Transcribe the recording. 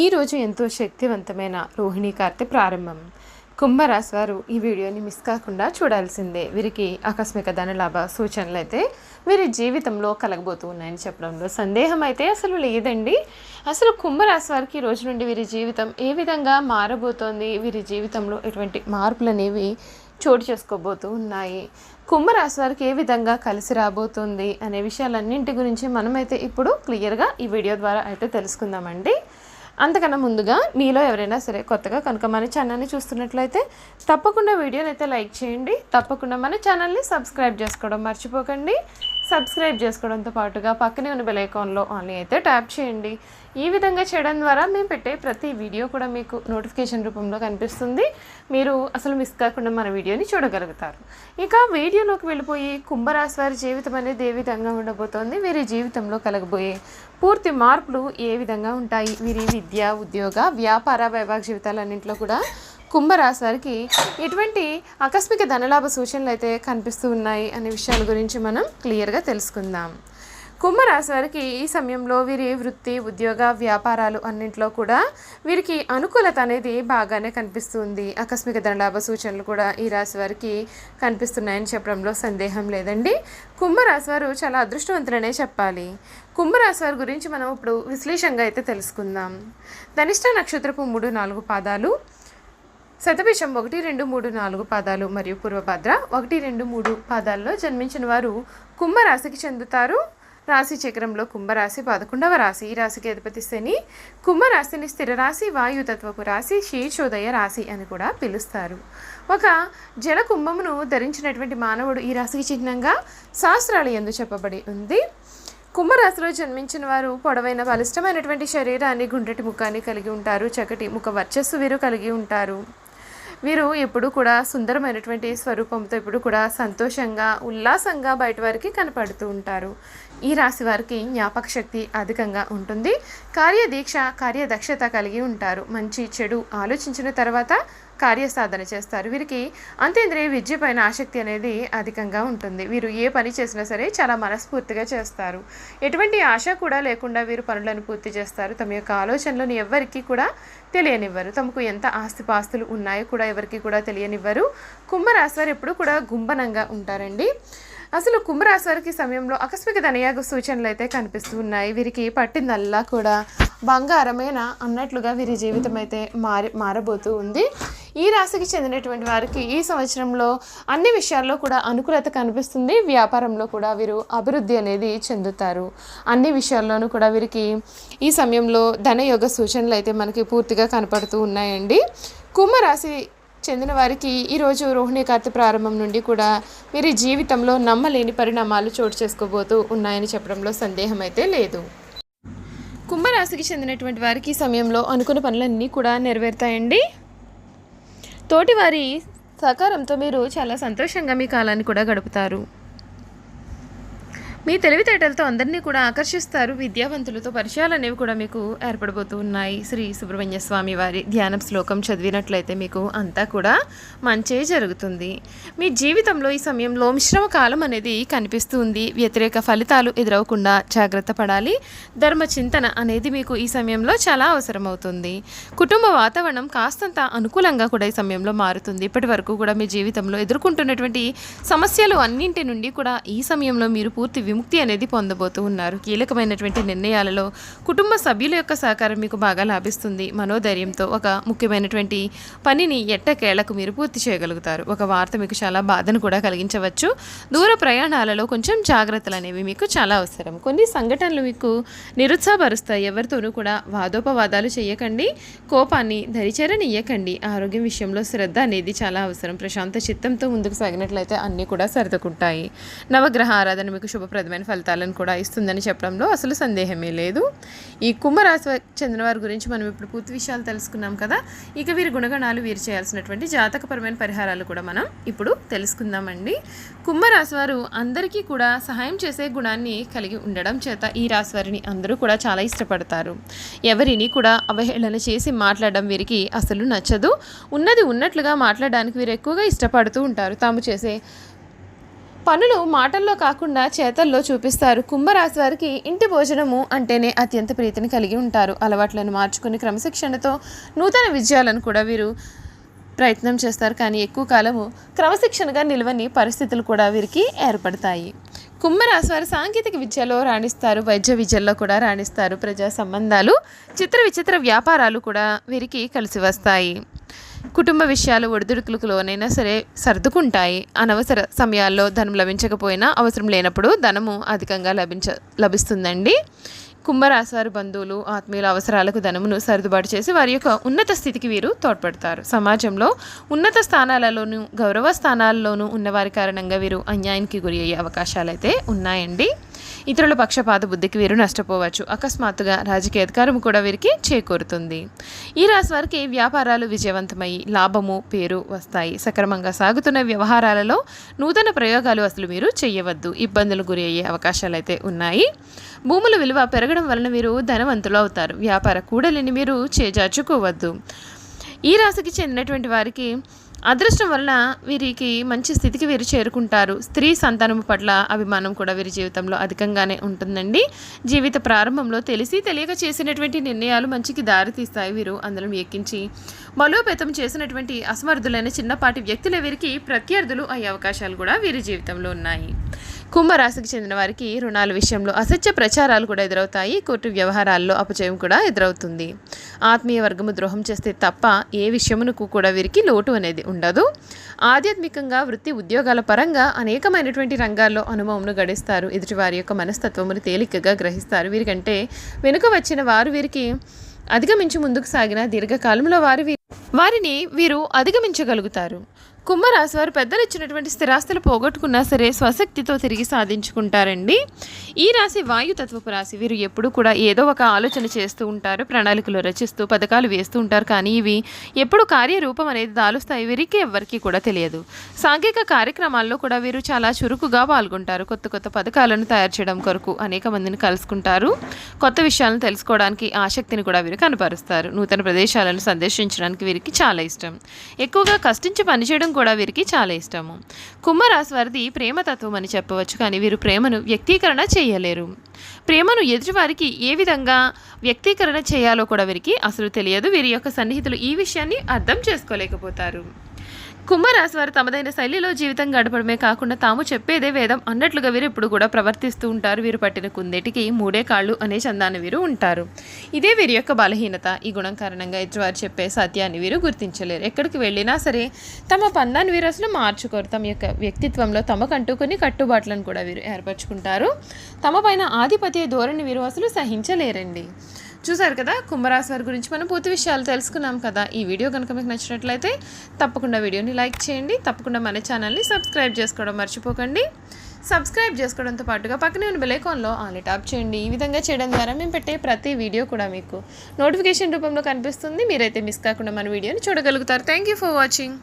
ఈరోజు ఎంతో శక్తివంతమైన రోహిణి కార్తె ప్రారంభం. కుంభరాశి వారు ఈ వీడియోని మిస్ కాకుండా చూడాల్సిందే. వీరికి ఆకస్మిక ధనలాభ సూచనలు అయితే వీరి జీవితంలో కలగబోతూ ఉన్నాయని చెప్పడంలో సందేహం అయితే అసలు లేదండి. అసలు కుంభరాశి వారికి ఈ రోజు నుండి వీరి జీవితం ఏ విధంగా మారబోతోంది? వీరి జీవితంలో ఎటువంటి మార్పులు అనేవి చోటు చేసుకోబోతూ ఉన్నాయి. కుంభరాశి వారికి ఏ విధంగా కలిసి రాబోతుంది? అనే విషయాలన్నింటి గురించి మనమైతే ఇప్పుడు క్లియర్గా ఈ వీడియో ద్వారా అయితే తెలుసుకుందామండి. అంతకన్నా ముందుగా మీలో ఎవరైనా సరే కొత్తగా కనుక మన ఛానల్ని చూస్తున్నట్లయితే తప్పకుండా వీడియోని అయితే లైక్ చేయండి. తప్పకుండా మన ఛానల్ని సబ్స్క్రైబ్ చేసుకోవడం మర్చిపోకండి. సబ్స్క్రైబ్ చేసుకోవడంతో పాటుగా పక్కనే ఉన్న బెల్ ఐకాన్లో ఆన్లీ అయితే ట్యాప్ చేయండి. ఈ విధంగా చేయడం ద్వారా మేము పెట్టే ప్రతి వీడియో కూడా మీకు నోటిఫికేషన్ రూపంలో కనిపిస్తుంది. మీరు అసలు మిస్ కాకుండా మన వీడియోని చూడగలుగుతారు. ఇక వీడియోలోకి వెళ్ళిపోయి కుంభరాశి వారి జీవితం అనేది ఏ విధంగా ఉండబోతోంది? వీరి జీవితంలో కలగబోయే పూర్తి మార్పులు ఏ విధంగా ఉంటాయి? వీరి విద్య ఉద్యోగ వ్యాపార వైవాహిక జీవితాలన్నింటిలో కూడా కుంభరాశి వారికి ఎటువంటి ఆకస్మిక ధనలాభ సూచనలు అయితే కనిపిస్తూ ఉన్నాయి అనే విషయాల గురించి మనం క్లియర్గా తెలుసుకుందాం. కుంభరాశి వారికి ఈ సమయంలో వీరి వృత్తి ఉద్యోగ వ్యాపారాలు అన్నింటిలో కూడా వీరికి అనుకూలత అనేది బాగానే కనిపిస్తుంది. ఆకస్మిక ధనలాభ సూచనలు కూడా ఈ రాశి వారికి కనిపిస్తున్నాయని చెప్పడంలో సందేహం లేదండి. కుంభరాశి వారు చాలా అదృష్టవంతులనే చెప్పాలి. కుంభరాశి వారి గురించి మనం ఇప్పుడు విశ్లేషంగా అయితే తెలుసుకుందాం. ధనిష్ట నక్షత్రపు మూడు నాలుగు పాదాలు శతభిషం ఒకటి రెండు మూడు నాలుగు పాదాలు మరియు పూర్వభద్ర ఒకటి రెండు మూడు పాదాల్లో జన్మించిన వారు కుంభరాశికి చెందుతారు. రాశి చక్రంలో కుంభరాశి పదకొండవ రాశి. ఈ రాశికి అధిపతి శని. కుంభరాశిని స్థిర రాశి వాయుతత్వపు రాశి శీర్షోదయ రాశి అని కూడా పిలుస్తారు. ఒక జల కుంభమును ధరించినటువంటి మానవుడు ఈ రాశికి చిహ్నంగా శాస్త్రాలు ఎందు చెప్పబడి ఉంది. కుంభరాశిలో జన్మించిన వారు పొడవైన బలిష్టమైనటువంటి శరీరాన్ని గుండ్రటి ముఖాన్ని కలిగి ఉంటారు. చక్కటి ముఖ వర్చస్సు వీరు కలిగి ఉంటారు. వీరు ఎప్పుడు కూడా సుందరమైనటువంటి స్వరూపంతో ఎప్పుడు కూడా సంతోషంగా ఉల్లాసంగా బయట వారికి కనపడుతూ ఉంటారు. ఈ రాశి వారికి జ్ఞాపక శక్తి అధికంగా ఉంటుంది. కార్యదీక్ష కార్యదక్షత కలిగి ఉంటారు. మంచి చెడు ఆలోచించిన తర్వాత కార్యసాధన చేస్తారు. వీరికి అంతేంద్రియ విద్య పైన ఆసక్తి అనేది అధికంగా ఉంటుంది. వీరు ఏ పని చేసినా సరే చాలా మనస్ఫూర్తిగా చేస్తారు. ఎటువంటి ఆశ కూడా లేకుండా వీరు పనులను పూర్తి చేస్తారు. తమ యొక్క ఆలోచనలను ఎవ్వరికీ కూడా తెలియనివ్వరు. తమకు ఎంత ఆస్తిపాస్తులు ఉన్నాయో కూడా ఎవరికి కూడా తెలియనివ్వరు. కుంభరాశి వారు ఎప్పుడు కూడా గుంబనంగా ఉంటారండి. అసలు కుంభరాశి వారికి సమయంలో ఆకస్మిక ధనయాగ సూచనలు అయితే కనిపిస్తూ ఉన్నాయి. వీరికి పట్టిందల్లా కూడా బంగారమేనా అన్నట్లుగా వీరి జీవితం అయితే మారి మారబోతూ ఉంది. ఈ రాశికి చెందినటువంటి వారికి ఈ సంవత్సరంలో అన్ని విషయాల్లో కూడా అనుకూలత కనిపిస్తుంది. వ్యాపారంలో కూడా వీరు అభివృద్ధి అనేది చెందుతారు. అన్ని విషయాల్లోనూ కూడా వీరికి ఈ సమయంలో ధనయోగ సూచనలు అయితే మనకి పూర్తిగా కనపడుతూ ఉన్నాయండి. కుంభరాశి చెందిన వారికి ఈరోజు రోహిణి కార్తె ప్రారంభం నుండి కూడా వీరి జీవితంలో నమ్మలేని పరిణామాలు చోటు చేసుకోబోతూ ఉన్నాయని చెప్పడంలో సందేహం అయితే లేదు. కుంభరాశికి చెందినటువంటి వారికి ఈ సమయంలో అనుకున్న పనులన్నీ కూడా నెరవేరుతాయండి. తోటివారి సహకారంతో మీరు చాలా సంతోషంగా మీ కాలాన్ని కూడా గడుపుతారు. మీ తెలివితేటలతో అందరినీ కూడా ఆకర్షిస్తారు. విద్యావంతులతో పరిచయాలు అనేవి కూడా మీకు ఏర్పడబోతూ ఉన్నాయి. శ్రీ సుబ్రహ్మణ్య స్వామి వారి ధ్యానం శ్లోకం చదివినట్లయితే మీకు అంతా కూడా మంచే జరుగుతుంది. మీ జీవితంలో ఈ సమయంలో మిశ్రమ కాలం అనేది కనిపిస్తుంది వ్యతిరేక ఫలితాలు ఎదురవకుండా జాగ్రత్త పడాలి. ధర్మ చింతన అనేది మీకు ఈ సమయంలో చాలా అవసరమవుతుంది. కుటుంబ వాతావరణం కాస్తంత అనుకూలంగా కూడా ఈ సమయంలో మారుతుంది. ఇప్పటి వరకు కూడా మీ జీవితంలో ఎదుర్కొంటున్నటువంటి సమస్యలు అన్నింటి నుండి కూడా ఈ సమయంలో మీరు పూర్తి విముక్తి అనేది పొందబోతూ ఉన్నారు. కీలకమైనటువంటి నిర్ణయాలలో కుటుంబ సభ్యుల యొక్క సహకారం మీకు బాగా లాభిస్తుంది. మనోధైర్యంతో ఒక ముఖ్యమైనటువంటి పనిని ఎట్టకేళ్ళకు మీరు పూర్తి చేయగలుగుతారు. ఒక వార్త మీకు చాలా బాధను కూడా కలిగించవచ్చు. దూర ప్రయాణాలలో కొంచెం జాగ్రత్తలు అనేవి మీకు చాలా అవసరం. కొన్ని సంఘటనలు మీకు నిరుత్సాహపరుస్తాయి. ఎవరితోనూ కూడా వాదోపవాదాలు చేయకండి. కోపాన్ని దరిచేరనియ్యకండి ఆరోగ్యం విషయంలో శ్రద్ధ అనేది చాలా అవసరం. ప్రశాంత చిత్తంతో ముందుకు సాగినట్లయితే అన్నీ కూడా సర్దుకుంటాయి. నవగ్రహ ఆరాధన మీకు విధమైన ఫలితాలను కూడా ఇస్తుందని చెప్పడంలో అసలు సందేహమే లేదు. ఈ కుంభరాశి వా- చెందిన వారి గురించి మనం ఇప్పుడు పూర్తి విషయాలు తెలుసుకున్నాం కదా. ఇక వీరి గుణగణాలు వీరు చేయాల్సినటువంటి జాతకపరమైన పరిహారాలు కూడా మనం ఇప్పుడు తెలుసుకుందామండి. కుంభరాశి వారు అందరికీ కూడా సహాయం చేసే గుణాన్ని కలిగి ఉండడం చేత ఈ రాశి వారిని అందరూ కూడా చాలా ఇష్టపడతారు. ఎవరిని కూడా అవహేళన చేసి మాట్లాడడం వీరికి అసలు నచ్చదు. ఉన్నది ఉన్నట్లుగా మాట్లాడడానికి వీరు ఎక్కువగా ఇష్టపడుతూ ఉంటారు. తాము చేసే పనులు మాటల్లో కాకుండా చేతల్లో చూపిస్తారు. కుంభరాశి వారికి ఇంటి భోజనము అంటేనే అత్యంత ప్రీతిని కలిగి ఉంటారు. అలవాట్లను మార్చుకుని క్రమశిక్షణతో నూతన విజయాలను కూడా వీరు ప్రయత్నం చేస్తారు. కానీ ఎక్కువ కాలము క్రమశిక్షణగా నిలవని పరిస్థితులు కూడా వీరికి ఏర్పడతాయి. కుంభరాశి వారు సాంకేతిక విద్యలో రాణిస్తారు. వైద్య విద్యల్లో కూడా రాణిస్తారు. ప్రజా సంబంధాలు చిత్ర విచిత్ర వ్యాపారాలు కూడా వీరికి కలిసి వస్తాయి. కుటుంబ విషయాలు ఒడిదుడుకులకు లోనైనా సరే సర్దుకుంటాయి. అనవసర సమయాల్లో ధనం లభించకపోయినా అవసరం లేనప్పుడు ధనము అధికంగా లభించ లభిస్తుందండి. కుంభరాశి బంధువులు ఆత్మీయుల అవసరాలకు ధనమును సర్దుబాటు చేసి వారి యొక్క ఉన్నత స్థితికి వీరు తోడ్పడతారు. సమాజంలో ఉన్నత స్థానాలలోనూ గౌరవ స్థానాల్లోనూ ఉన్నవారి కారణంగా వీరు అన్యాయానికి గురి అయ్యే అవకాశాలు అయితే ఉన్నాయండి. ఇతరుల పక్షపాత బుద్ధికి వీరు నష్టపోవచ్చు. అకస్మాత్తుగా రాజకీయ అధికారం కూడా వీరికి చేకూరుతుంది. ఈ రాశి వారికి వ్యాపారాలు విజయవంతమై లాభము పేరు వస్తాయి. సక్రమంగా సాగుతున్న వ్యవహారాలలో నూతన ప్రయోగాలు అసలు మీరు చేయవద్దు ఇబ్బందులు గురి అయ్యే అవకాశాలు అయితే ఉన్నాయి. భూముల విలువ పెరగడం వలన వీరు ధనవంతులు అవుతారు. వ్యాపార కూడలిని మీరు చేజార్చుకోవద్దు. ఈ రాశికి చెందినటువంటి వారికి అదృష్టం వలన వీరికి మంచి స్థితికి వీరు చేరుకుంటారు. స్త్రీ సంతానం పట్ల అభిమానం కూడా వీరి జీవితంలో అధికంగానే ఉంటుందండి. జీవిత ప్రారంభంలో తెలిసి తెలియక చేసినటువంటి నిర్ణయాలు మంచికి దారితీస్తాయి వీరు. అందులో ఎక్కించి బలోపేతం చేసినటువంటి అసమర్థులైన చిన్నపాటి వ్యక్తుల వీరికి ప్రత్యర్థులు అయ్యే అవకాశాలు కూడా వీరి జీవితంలో ఉన్నాయి. కుంభరాశికి చెందిన వారికి రుణాల విషయంలో అసత్య ప్రచారాలు కూడా ఎదురవుతాయి. కోర్టు వ్యవహారాల్లో అపజయం కూడా ఎదురవుతుంది. ఆత్మీయ వర్గము ద్రోహం చేస్తే తప్ప ఏ విషయమునకు కూడా వీరికి లోటు అనేది ఉండదు. ఆధ్యాత్మికంగా వృత్తి ఉద్యోగాల పరంగా అనేకమైనటువంటి రంగాల్లో అనుభవంను గడిస్తారు. ఎదుటి వారి యొక్క మనస్తత్వమును తేలికగా గ్రహిస్తారు. వీరికంటే వెనుక వచ్చిన వారు వీరికి అధిగమించి ముందుకు సాగిన దీర్ఘకాలంలో వారి వారిని వీరు అధిగమించగలుగుతారు. కుంభరాశి వారు పెద్దలు ఇచ్చినటువంటి స్థిరాస్తులు పోగొట్టుకున్నా సరే స్వశక్తితో తిరిగి సాధించుకుంటారండి. ఈ రాశి వాయుతత్వపు రాశి. వీరు ఎప్పుడు కూడా ఏదో ఒక ఆలోచన చేస్తూ ఉంటారు ప్రణాళికలు రచిస్తూ పథకాలు వేస్తూ ఉంటారు. కానీ ఇవి ఎప్పుడు కార్యరూపం అనేది దాలుస్తాయి వీరికి ఎవరికి కూడా తెలియదు. సాంఘిక కార్యక్రమాల్లో కూడా వీరు చాలా చురుకుగా పాల్గొంటారు. కొత్త కొత్త పథకాలను తయారు చేయడం కొరకు అనేక మందిని కలుసుకుంటారు. కొత్త విషయాలను తెలుసుకోవడానికి ఆసక్తిని కూడా వీరు కనపరుస్తారు. నూతన ప్రదేశాలను సందర్శించడానికి వీరికి చాలా ఇష్టం. ఎక్కువగా కష్టించి పనిచేయడం కూడా వీరికి చాలా ఇష్టము. కుంభరాశి వారిది ప్రేమతత్వం అని చెప్పవచ్చు కానీ వీరు ప్రేమను వ్యక్తీకరణ చేయలేరు. ప్రేమను ఎదుటివారికి ఏ విధంగా వ్యక్తీకరణ చేయాలో కూడా వీరికి అసలు తెలియదు. వీరి యొక్క సన్నిహితులు ఈ విషయాన్ని అర్థం చేసుకోలేకపోతారు. కుంభరాశి వారు తమదైన శైలిలో జీవితం గడపడమే కాకుండా తాము చెప్పేదే వేదం అన్నట్లుగా వీరు ఇప్పుడు కూడా ప్రవర్తిస్తూ ఉంటారు. వీరు పట్టిన కుందేటికి మూడే కాళ్ళు అనే చందాన్ని వీరు ఉంటారు. ఇదే వీరి యొక్క బలహీనత. ఈ గుణం కారణంగా ఎదురువారు చెప్పే సత్యాన్ని వీరు గుర్తించలేరు. ఎక్కడికి వెళ్ళినా సరే తమ పందాన్ని వీరు అసలు మార్చుకోరు. తమ యొక్క వ్యక్తిత్వంలో తమకంటూ కొన్ని కట్టుబాట్లను కూడా వీరు ఏర్పరచుకుంటారు. తమ పైన ఆధిపత్య ధోరణి వీరు అసలు సహించలేరండి. చూసారు కదా? కుంభరాశి వారి గురించి మనం పూర్తి విషయాలు తెలుసుకున్నాం కదా? ఈ వీడియో కనుక మీకు నచ్చినట్లయితే తప్పకుండా వీడియోని లైక్ చేయండి. తప్పకుండా మన ఛానల్ని సబ్స్క్రైబ్ చేసుకోవడం మర్చిపోకండి. సబ్స్క్రైబ్ చేసుకోవడంతో పాటుగా పక్కనే ఉన్న బెలైకాన్లో ఆన్లీ ట్యాప్ చేయండి. ఈ విధంగా చేయడం ద్వారా మేము పెట్టే ప్రతి వీడియో కూడా మీకు నోటిఫికేషన్ రూపంలో కనిపిస్తుంది. మీరైతే మిస్ కాకుండా మన వీడియోని చూడగలుగుతారు. Thank you for watching.